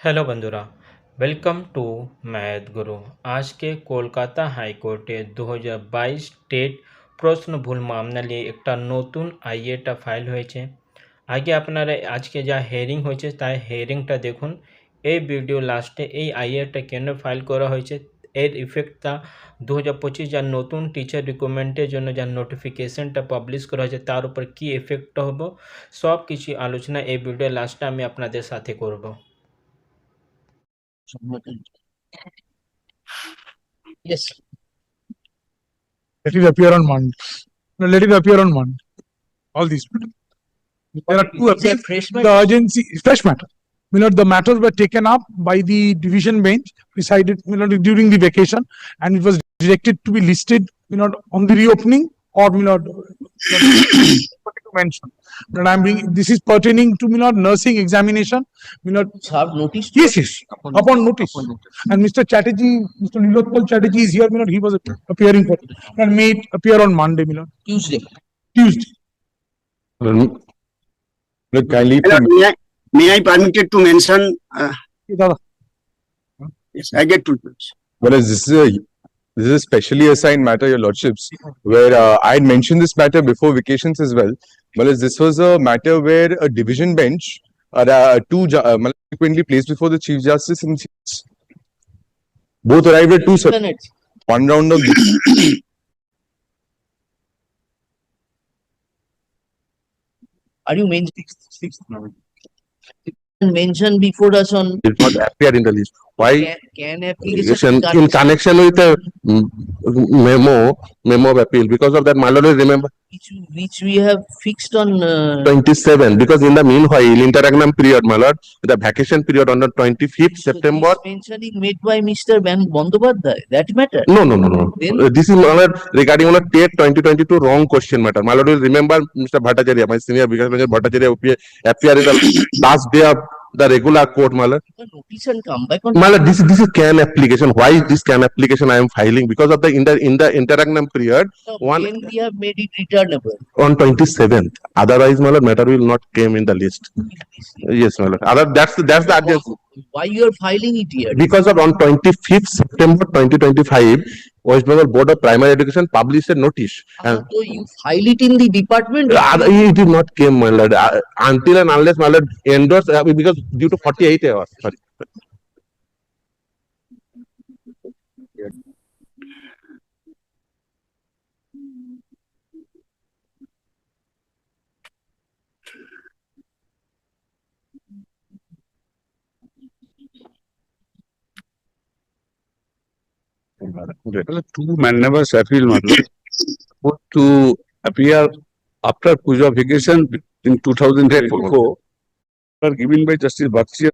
Hello বন্ধুরা welcome to math গুরু আজকে কলকাতা হাইকোর্টে দু হাজার বাইশ টেট প্রশ্ন ভুল মামলা নিয়ে একটা নতুন আইএটা ফাইল হয়েছে আগে আপনারা আজকে যা হেয়ারিং হয়েছে তাই হেয়ারিংটা দেখুন এই ভিডিও লাস্টে এই আইএটা কেন ফাইল করা হয়েছে এর ইফেক্টটা দু হাজার পঁচিশ যার নতুন টিচার রিক্রুটমেন্টের জন্য যার নোটিফিকেশনটা পাবলিশ করা হয়েছে তার উপর কী এফেক্টটা হবে সব কিছু আলোচনা এই ভিডিও লাস্টে আমি আপনাদের সাথে করব Yes, Let it appear on Monday. No, let it appear on Monday. All these. There are two Is it appeals. fresh The urgency, fresh matter. You know, the matters were taken up by the division bench, decided, you know, during the vacation, and it was directed to be listed, you know, on the reopening or, you know, to mention. But I'm bringing, this is pertaining to, you know, nursing examination, you know, Serve notice? yes, yes, upon notice. And Mr. Chatterjee, Mr. Nilotpal Chatterjee is here, you know, he was appearing for, and made appear on Monday, you know, Tuesday. Tuesday. Look, kindly, Hello, May I, may I permitted to mention, uh, yes, I get to, well, as this is a, this is a specially assigned matter, your lordships, where uh, I had mentioned this matter before vacations as well. Well, this was a matter where a division bench, uh, uh, two, uh, subsequently placed before the chief justice and seats. both arrived at two, Minutes. one round of Are you mentioning? Mention before us on did not appear in the list. Why? can, can Application in connection with the mm, memo, memo of appeal. Because of that, my remember Which, which we have fixed on, uh, twenty-seven, because in the meanwhile, interagnum period, my lord, the vacation period on the twenty-fifth so September. Mentioning made by Mr. Ban Bandyopadhyay, that matter. No, no, no, no. Then- Uh, This is, my lord, regarding on a TET twenty twenty-two wrong question matter. Will remember Mr. Bhattacharya, my senior, because Mr. Bhattacharya appear, appear in the last day of the regular court, my lord. Notice and come back on. My this, this is can application. Why is this can application I am filing? Because of the, in the, in the interagnum period, one- When we have made it returnable. on twenty-seventh. Otherwise, my lord, matter will not came in the list. Yes, lord. Other, that's, that's the urgency. Why you are filing it here? Because of on twenty-fifth September twenty twenty-five, West Bengal Board of Primary Education published a notice. And So you file it in the department? uh, it did not came, my lord, uh, until and unless, my lord, endorse, uh, because due to forty-eight hours, sorry. to maneuver given by Justice Bakshi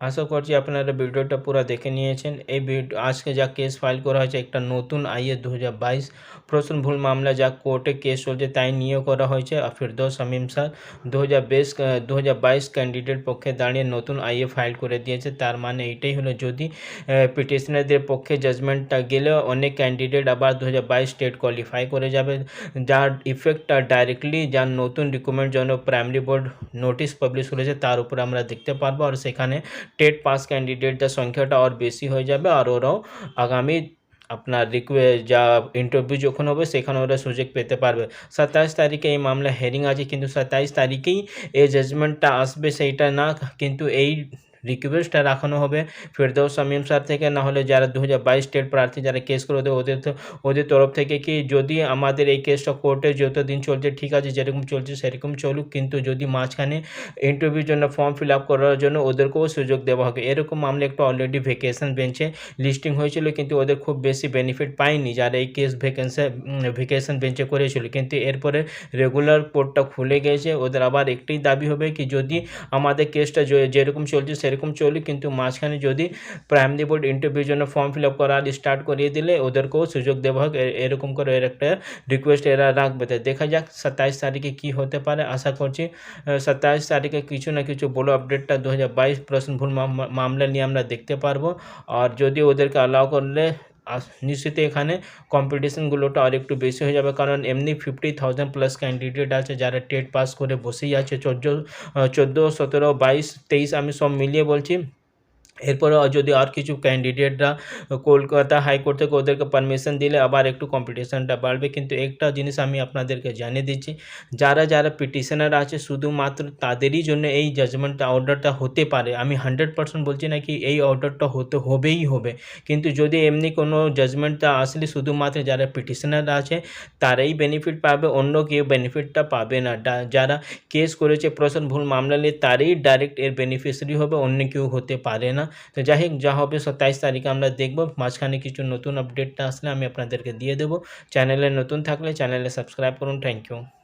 আশা করছি আপনারা ভিডিওটা পুরো দেখে নিয়েছেন। এই আজকে যা case file করা হয়েছে, একটা নতুন আইএ দু হাজার বাইশ। প্রশ্ন ভুল মামলা, যা কোর্টে কেস চলছে, তাই নিয়ে করা হয়েছে। ফিরদৌস শামীম স্যার দু হাজার বেশ দু হাজার বাইশ ক্যান্ডিডেট পক্ষে দাঁড়িয়ে নতুন আইএ ফাইল করে দিয়েছে। তার মানে এইটাই হলো যদি পিটিশনারদের পক্ষে জাজমেন্টটা গেলেও অনেক ক্যান্ডিডেট আবার দু হাজার বাইশ স্টেট কোয়ালিফাই করে যাবে। যার ইফেক্টটা ডাইরেক্টলি যার নতুন রিক্রুটমেন্ট জন্য প্রাইমারি বোর্ড নোটিশ পাবলিশ করেছে, তার উপর আমরা দেখতে পারব। আর সেখানে টেট পাস ক্যান্ডিডেটদের সংখ্যাটা আর বেশি হয়ে যাবে আর ওরাও আগামী আপনার রিকোয়ে যা ইন্টারভিউ যখন হবে সেখানে ওরা সুযোগ পেতে পারবে। সাতাইশ তারিখে এই মামলা হেয়ারিং আছে কিন্তু সাতাইশ তারিখেই এই জাজমেন্টটা আসবে সেইটা না, কিন্তু এই রিকোয়েস্টটা রাখানো হবে। ফেরদৌস শামীম স্যার থেকে না হলে যারা দু হাজার বাইশ স্টেট প্রার্থী যারা কেস করে ওদের তো, ওদের তরফ থেকে কি যদি আমাদের এই কেসটা কোর্টে যত দিন চলছে, ঠিক আছে, যেরকম চলছে সেরকম চলুক। কিন্তু যদি মাঝখানে ইন্টারভিউর জন্য ফর্ম ফিল আপ করার জন্য ওদেরকেও সুযোগ দেওয়া হবে। এরকম মামলা একটা অলরেডি ভ্যাকেশন বেঞ্চে লিস্টিং হয়েছিল, কিন্তু ওদের খুব বেশি বেনিফিট পায়নি যারা এই কেস ভ্যাকেন্সি ভ্যাকেশন বেঞ্চে করেছিল। কিন্তু এরপরে রেগুলার কোর্টটা খুলে গেছে, ওদের আবার একটাই দাবি হবে কি যদি আমাদের কেসটা যেরকম চলছে সেরকম চলি, কিন্তু মাঝখানে যদি প্রাইমারি বোর্ড ইন্টারভিউর জন্য ফর্ম ফিল আপ করা স্টার্ট করিয়ে দিলে ওদেরকেও সুযোগ দেওয়া হোক এরকম করে এর একটা রিকোয়েস্ট এরা রাখবে। দেখা যাক সাতাইশ তারিখে কী হতে পারে। আশা করছি সাতাইশ তারিখে কিছু না কিছু বড় আপডেটটা দু হাজার বাইশ প্রশ্ন ভুল মামলা নিয়ে আমরা দেখতে পারব। আর যদি ওদেরকে অ্যালাউ করলে নিশ্চিতই এখানে কম্পিটিশনগুলোটা আর একটু বেশি হয়ে যাবে। কারণ এমনি ফিফটি থাউজেন্ড প্লাস ক্যান্ডিডেট আছে যারা টেট পাস করে বসেই আছে। চোদ্দ চোদ্দ, সতেরো, বাইশ, তেইশ আমি সব মিলিয়ে বলছি। এরপরে যদি আর কিছু ক্যান্ডিডেটরা কলকাতা হাইকোর্ট থেকে ওদেরকে পারমিশন দিলে আবার একটু কম্পিটিশানটা বাড়বে। কিন্তু একটা জিনিস আমি আপনাদেরকে জানিয়ে দিচ্ছি, যারা যারা পিটিশনার আছে, শুধুমাত্র তাদেরই জন্য এই জাজমেন্টটা অর্ডারটা হতে পারে। আমি হান্ড্রেড পার্সেন্ট বলছি না কি এই অর্ডারটা হতে হবেই হবে। কিন্তু যদি এমনি কোনো জাজমেন্টটা আসলে শুধুমাত্র যারা পিটিশনার আছে, তারাই বেনিফিট পাবে, অন্য কেউ বেনিফিটটা পাবে না। যারা কেস করেছে, প্রশ্ন, ভুল, মামলা নিয়ে, তারই ডাইরেক্ট এর বেনিফিশিয়ারি হবে, অন্য কেউ হতে পারে না। তো যাই হোক যা হবে সাতাইশ তারিখে আমরা দেখব। মাঝখানে কিছু নতুন আপডেটটা আসলে আমি আপনাদেরকে দিয়ে দেবো। চ্যানেলে নতুন থাকলে চ্যানেলে সাবস্ক্রাইব করুন। Thank you